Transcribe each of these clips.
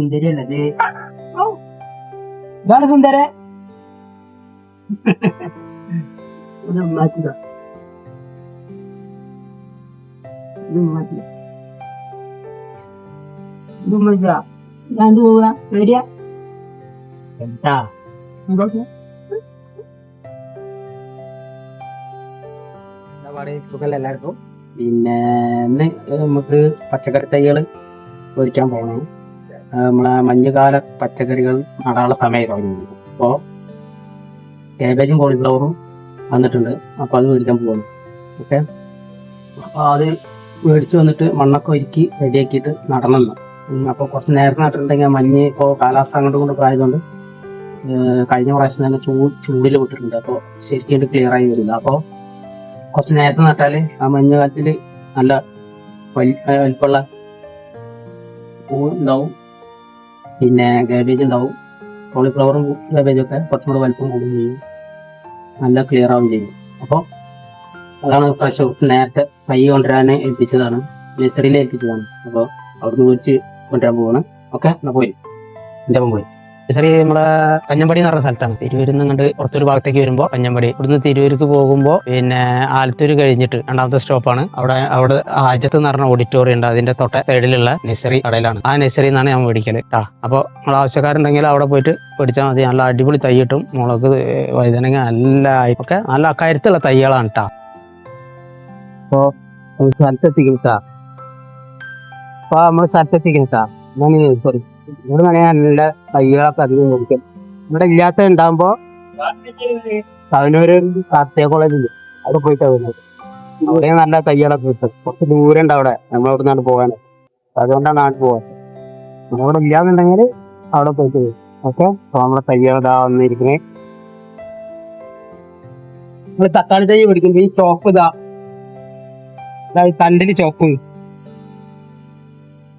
സുന്ദരിയല്ലേ ഇതാണ് സുന്ദര മാറ്റുക മാറ്റുക ഇത് മാറ്റുക ഞാൻ പോവുക റെഡിയാ എന്താ സുഖമല്ല എല്ലാവർക്കും പിന്നെ ഇന്ന് നമുക്ക് പച്ചക്കറി തൈകൾ പൊരിക്കാൻ പോകണം നമ്മളെ മഞ്ഞുകാല പച്ചക്കറികൾ നടാനുള്ള സമയം തുടങ്ങി അപ്പോൾ കാബേജും കോളിഫ്ലവറും വന്നിട്ടുണ്ട്. അപ്പോൾ അത് മേടിക്കാൻ പോകുന്നു ഓക്കെ? അപ്പോൾ അത് മേടിച്ച് വന്നിട്ട് മണ്ണൊക്കെ ഒരുക്കി റെഡിയാക്കിയിട്ട് നടണം അപ്പോൾ കുറച്ച് നേരത്തെ നട്ടിട്ടുണ്ടെങ്കിൽ മഞ്ഞ് ഇപ്പോൾ കാലാവസ്ഥ അങ്ങോട്ടും കൊണ്ട് ആയതുകൊണ്ട് കഴിഞ്ഞ പ്രാവശ്യം തന്നെ ചൂ ചൂടിൽ വിട്ടിട്ടുണ്ട്. അപ്പോൾ ശരിക്കും ക്ലിയർ ആയി വരില്ല. അപ്പോൾ കുറച്ച് നേരത്തെ നട്ടാൽ ആ മഞ്ഞ് കാലത്തിൽ നല്ല വലിപ്പമുള്ള പൂ ഉണ്ടാവും. പിന്നെ കാബേജ് ഉണ്ടാവും. കോളിഫ്ലവറും കാബേജും ഒക്കെ കുറച്ചും കൂടെ വലിപ്പം കൂടുകയും ചെയ്യും. നല്ല ക്ലിയർ ആവുകയും ചെയ്യും. അപ്പോൾ അതാണ് പ്രാവശ്യം കുറച്ച് നേരത്തെ പയ്യ കൊണ്ടുവരാൻ ഏൽപ്പിച്ചതാണ്. നഴ്സറിയിൽ ഏൽപ്പിച്ചതാണ്. അപ്പോൾ അവിടുന്ന് മേടിച്ച് കൊണ്ടുവരാൻ പോവാണ്. ഓക്കെ എന്നാൽ പോയി. എന്റെ പോയി ചെറിയ നമ്മളെ കഞ്ഞമ്പടി എന്ന് പറഞ്ഞ സ്ഥലത്താണ്. തിരുവൂരിൽ നിന്ന് കണ്ട് പുറത്തൊരു ഭാഗത്തേക്ക് വരുമ്പോൾ കഞ്ഞമ്പടി. ഇവിടുന്ന് തിരുവൂർക്ക് പോകുമ്പോൾ പിന്നെ ആലത്തൂർ കഴിഞ്ഞിട്ട് രണ്ടാമത്തെ സ്റ്റോപ്പാണ് അവിടെ അവിടെ ആജത്ത് എന്ന് പറഞ്ഞ ഓഡിറ്റോറിയം ഉണ്ട്. അതിന്റെ തൊട്ട സൈഡിലുള്ള നെസറി കടയിലാണ്. ആ നെസറി എന്നാണ് ഞാൻ മേടിക്കൽ കേട്ടാ അപ്പോൾ നമ്മൾ ആവശ്യക്കാരുണ്ടെങ്കിൽ അവിടെ പോയിട്ട് പിടിച്ചാൽ മതി. നല്ല അടിപൊളി തൈ കിട്ടും മുളക് വഴുതനങ്ങ നല്ല ഒക്കെ നല്ല കരുത്തുള്ള തൈകളാണ് കേട്ടാ അപ്പോൾ സ്ഥലത്തെത്തിക്കും കേട്ടാ അപ്പോൾ നമ്മൾ സ്ഥലത്തെത്തിക്കും കേട്ടാ സോറി ഇവിടെ വേണമെങ്കിൽ നല്ല തൈകളൊക്കെ അധികം മേടിക്കും. ഇവിടെ ഇല്ലാത്ത ഉണ്ടാകുമ്പോൾ തവനൂര് കാർത്തിക കോളേജിൽ അവിടെ പോയിട്ട് വരുന്നത്. അവിടെ നല്ല തൈകളൊക്കെ കിട്ടും. കുറച്ച് ദൂരം ഉണ്ട് അവിടെ. നമ്മളവിടെ നിന്നാണ് പോകാൻ. അതുകൊണ്ടാണ് നാട്ടിൽ പോകാൻ നമ്മളവിടെ ഇല്ലാന്നുണ്ടെങ്കിൽ അവിടെ പോയിട്ട് വരും. ഓക്കെ? അപ്പൊ നമ്മളെ തൈകൾ ഇതാ വന്നിരിക്കണേ. തക്കാളി തൈ പിടിക്കുമ്പോ ഈ ചോപ്പ് ഇതാ. തണ്ടിന് ചോപ്പ്.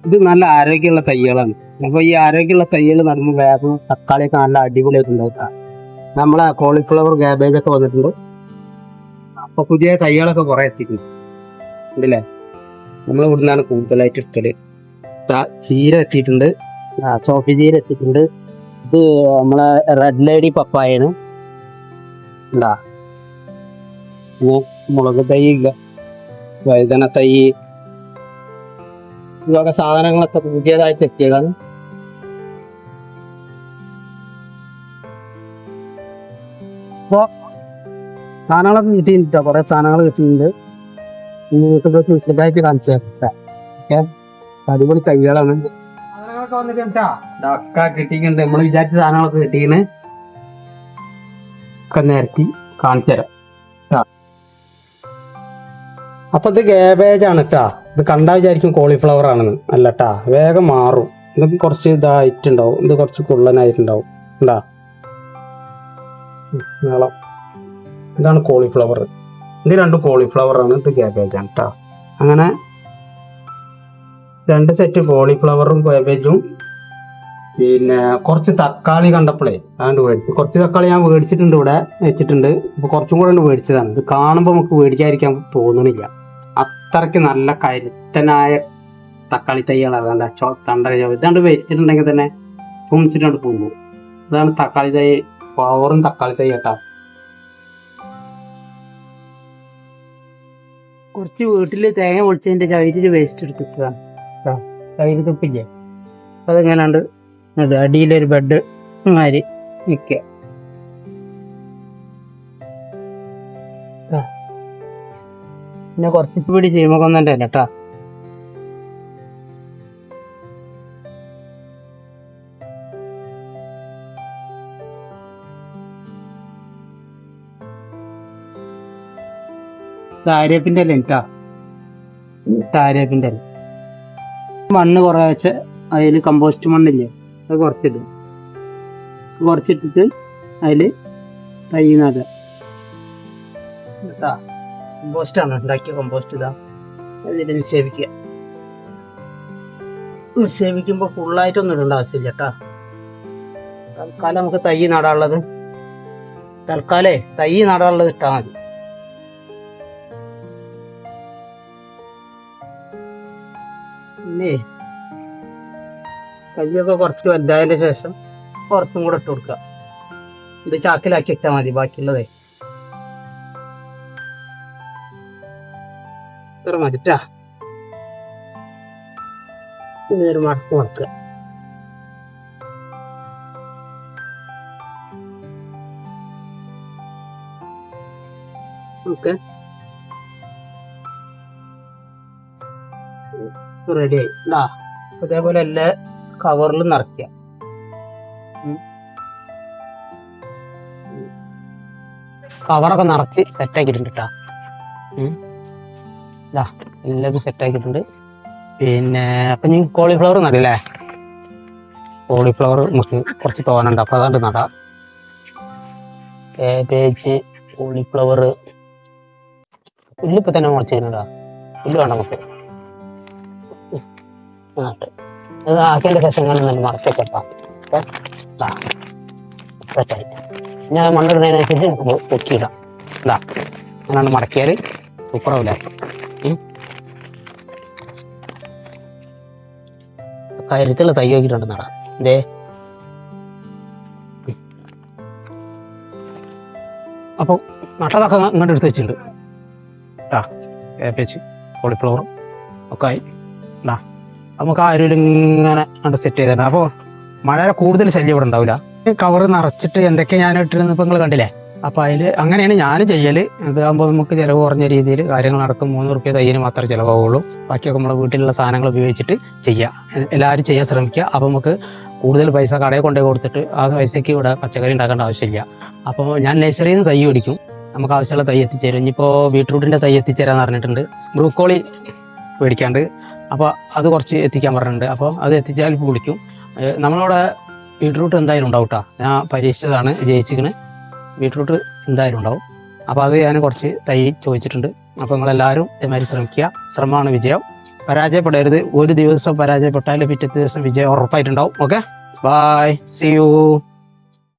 ഇത് നല്ല ആരോഗ്യമുള്ള തൈകളാണ്. അപ്പൊ ഈ ആരോഗ്യമുള്ള തൈകൾ നടുമ്പോൾ വേഗം തക്കാളിയൊക്കെ നല്ല അടിപൊളിയായിട്ട് ഉണ്ടാക്കാം നമ്മളെ കോളിഫ്ലവർ കാബേജ് ഒക്കെ വന്നിട്ടുണ്ട്. അപ്പോൾ പുതിയ തൈകളൊക്കെ കുറെ എത്തിയിട്ടുണ്ട്. ഉണ്ടല്ലേ? നമ്മൾ ഇവിടുന്നാണ് കൂടുതലായിട്ട് എടുക്കൽ. ചീര എത്തിയിട്ടുണ്ട്. ചോപ്പി ചീര എത്തിയിട്ടുണ്ട്. ഇത് നമ്മളെ റെഡ് ലേഡി പപ്പായാണ്. ഉണ്ടാ മുളക് തൈ ഇല്ല. വഴുതന തൈ വക സാധനങ്ങളൊക്കെ പുതിയതായിട്ട് എത്തിയതാണ്. അപ്പോ സാധനങ്ങളൊക്കെ കിട്ടിയിട്ടുണ്ട് കുറെ സാധനങ്ങൾ കിട്ടിയിട്ടുണ്ട്. നിങ്ങൾക്ക് വിശദമായിട്ട് കാണിച്ചു ഓക്കെ? അടിപൊളി കൈകളാണ് ഡക്ക കിട്ടിയിട്ടുണ്ട്. നമ്മൾ വിചാരിച്ച സാധനങ്ങളൊക്കെ കിട്ടിയിന് ഒക്കെ നിരത്തി കാണിച്ചു തരാം. അപ്പൊ ഇത് ഗേബേജ് ആണ് കേട്ടാ ഇത് കണ്ടാ വിചാരിക്കും കോളിഫ്ലവർ ആണെന്ന്. അല്ല കേട്ടാ വേഗം മാറും. ഇത് കുറച്ച് ഇതായിട്ടുണ്ടാവും. ഇത് കുറച്ച് കുള്ളനായിട്ടുണ്ടാവും. ഉണ്ടാ നീളം. ഇതാണ് കോളിഫ്ലവർ ഇത് രണ്ട് കോളിഫ്ലവർ ആണ്. ഇത് ഗേബേജ് ആണ് കേട്ടോ അങ്ങനെ രണ്ട് സെറ്റ് കോളിഫ്ലവറും ഗേബേജും പിന്നെ കുറച്ച് തക്കാളി കണ്ടപ്പോഴേ അതുകൊണ്ട് മേടിച്ചു കുറച്ച് തക്കാളി ഞാൻ മേടിച്ചിട്ടുണ്ട് ഇവിടെ വെച്ചിട്ടുണ്ട്. അപ്പൊ കുറച്ചും കൂടെ ഉണ്ട് മേടിച്ചതാണ് ഇത് കാണുമ്പോൾ നമുക്ക് മേടിക്കാതിരിക്കാൻ തോന്നണില്ല. അത്രയ്ക്ക് നല്ല കരുത്തനായ തക്കാളി തൈകളാണ് ചോ തണ്ട ഇതാണ്ട് വെച്ചിട്ടുണ്ടെങ്കിൽ തന്നെ കുമിച്ചിട്ടാണ്ട് പോകുന്നു ഇതാണ് തക്കാളി തൈ പവറും തക്കാളി തൈ കേട്ടാ. കുറച്ച് വീട്ടിൽ തേങ്ങ പൊളിച്ചതിന്റെ ചകിരി വേസ്റ്റ് എടുത്ത് വെച്ചതാണ്. ചകിരി തുപ്പില്ലേ? അതെങ്ങനെയാണ്ട് അത് അടിയിലൊരു ബെഡ് മാതിരി നിൽക്കുക പിന്നെ കുറച്ച് പിടി ചെയ്യുമ്പോൾ കേട്ടാ. താരേപ്പിന്റെ അല്ലേ കേട്ടോ. താരേപ്പിന്റെ അല്ല മണ്ണ് കുറേ വെച്ച് അതിൽ കമ്പോസ്റ്റ് മണ്ണില്ലേ അത് കുറച്ചിടും. കുറച്ചിട്ടിട്ട് അതിൽ തൈ നടുക കേട്ടാ. കമ്പോസ്റ്റാണ് ഉണ്ടാക്കിയ കമ്പോസ്റ്റ് ഇതാ. അതിൽ നിക്ഷേപിക്കുക. നിക്ഷേപിക്കുമ്പോൾ ഫുള്ളായിട്ടൊന്നും ഇടേണ്ട ആവശ്യമില്ല കേട്ടാ. തൽക്കാലം നമുക്ക് തൈ നടാനുള്ളത്. തൽക്കാലേ തൈ നടാനുള്ളത് ഇട്ടാൽ മതി. പിന്നെ കയ്യൊക്കെ കുറച്ച് വലുതായതിന്റെ ശേഷം പുറത്തും കൂടെ ഇട്ട് കൊടുക്കുക. ഇത് ചാക്കിലാക്കി വെച്ചാൽ മതി ബാക്കിയുള്ളതേ. ഇത്ര മതിട്ടാ? ഇതൊരു മടക്ക് മടക്കുക ഓക്കെ. റെഡി ആയി. ഇതാ അതേപോലെ എല്ലാ കവറിലും നിറയ്ക്കുക. കവറൊക്കെ നിറച്ച് സെറ്റ് ആക്കിയിട്ടുണ്ട് കേട്ടോ ഇതാ എല്ലാതും സെറ്റ് ആക്കിയിട്ടുണ്ട്. പിന്നെ അപ്പൊ നീ കോളിഫ്ലവർ നടല്ലേ കോളിഫ്ലവർ നമുക്ക് കുറച്ച് തോന്നുന്നുണ്ട് അപ്പൊ അതാണ്ട് നടാം. കാബേജ് കോളിഫ്ലവർ പുല്ലിപ്പോ തന്നെ മുളച്ച് തരുന്നുണ്ടാ പുല്ല് വേണ്ട നമുക്ക്. അത് ആക്കേണ്ട ശേഷം ഞാൻ നല്ല മറച്ചേക്കട്ടാ സെറ്റായി ഞാൻ മണ്ണിടുന്നതിനനുസരിച്ച് പൊക്കിയിടാം ഇതാ അങ്ങനെ മടക്കിയാൽ സൂപ്പറാവില്ല? കരുത്തുള്ള തൈ നോക്കിയിട്ടുണ്ട് നടാ ഇതേ അപ്പോൾ നട്ടതൊക്കെ ഇങ്ങോട്ട് എടുത്ത് വെച്ചിട്ടുണ്ട്. കേട്ടാ കേപ്പേച്ച് കോളിഫ്ലവറും ഒക്കെ ആയി. ഉണ്ടാ നമുക്ക് ആ ഒരു ഇങ്ങനെ കണ്ട് സെറ്റ് ചെയ്തിട്ടുണ്ട്. അപ്പോൾ മഴയുടെ കൂടുതൽ ശല്യം ഇവിടെ ഉണ്ടാവില്ല. കവർ നിറച്ചിട്ട് എന്തൊക്കെ ഞാൻ ഇട്ടിരുന്നപ്പോൾ നിങ്ങൾ കണ്ടില്ലേ? അപ്പോൾ അതിൽ അങ്ങനെയാണ് ഞാൻ ചെയ്യൽ ഇതാകുമ്പോൾ നമുക്ക് ചിലവ് കുറഞ്ഞ രീതിയിൽ കാര്യങ്ങൾ നടക്കും. മൂന്ന് റുപ്യ തയ്യന് മാത്രമേ ചിലവാകുള്ളൂ ബാക്കിയൊക്കെ നമ്മുടെ വീട്ടിലുള്ള സാധനങ്ങൾ ഉപയോഗിച്ചിട്ട് ചെയ്യുക എല്ലാവരും ചെയ്യാൻ ശ്രമിക്കുക. അപ്പോൾ നമുക്ക് കൂടുതൽ പൈസ കടയിൽ കൊണ്ടുപോയി കൊടുത്തിട്ട് ആ പൈസയ്ക്ക് ഇവിടെ പച്ചക്കറി ഉണ്ടാക്കേണ്ട ആവശ്യമില്ല. അപ്പോൾ ഞാൻ നഴ്സറിയിൽ നിന്ന് തൈ പിടിക്കും നമുക്ക് ആവശ്യമുള്ള തൈ എത്തിച്ചേരും. ഇനിയിപ്പോൾ ബീട്രൂട്ടിന്റെ തൈ എത്തിച്ചേരാന്ന് പറഞ്ഞിട്ടുണ്ട്. ബ്രൂക്കോളി മേടിക്കാണ്ട്. അപ്പോൾ അത് കുറച്ച് എത്തിക്കാൻ പറഞ്ഞിട്ടുണ്ട്. അപ്പോൾ അത് എത്തിച്ചാൽ വിളിക്കും. നമ്മളവിടെ ബീട്രൂട്ട് എന്തായാലും ഉണ്ടാവും കേട്ടോ ഞാൻ പരീക്ഷിച്ചതാണ് വിജയിച്ചിക്കണ് ബീട്രൂട്ട് എന്തായാലും ഉണ്ടാവും. അപ്പോൾ അത് ഞാൻ കുറച്ച് തൈ ചോദിച്ചിട്ടുണ്ട്. അപ്പോൾ നിങ്ങളെല്ലാവരും ഇതേമാതിരി ശ്രമിക്കുക. ശ്രമമാണ് വിജയം. പരാജയപ്പെടരുത്. ഒരു ദിവസം പരാജയപ്പെട്ടാൽ പിറ്റത്തെ ദിവസം വിജയം ഉറപ്പായിട്ടുണ്ടാവും. Okay bye see you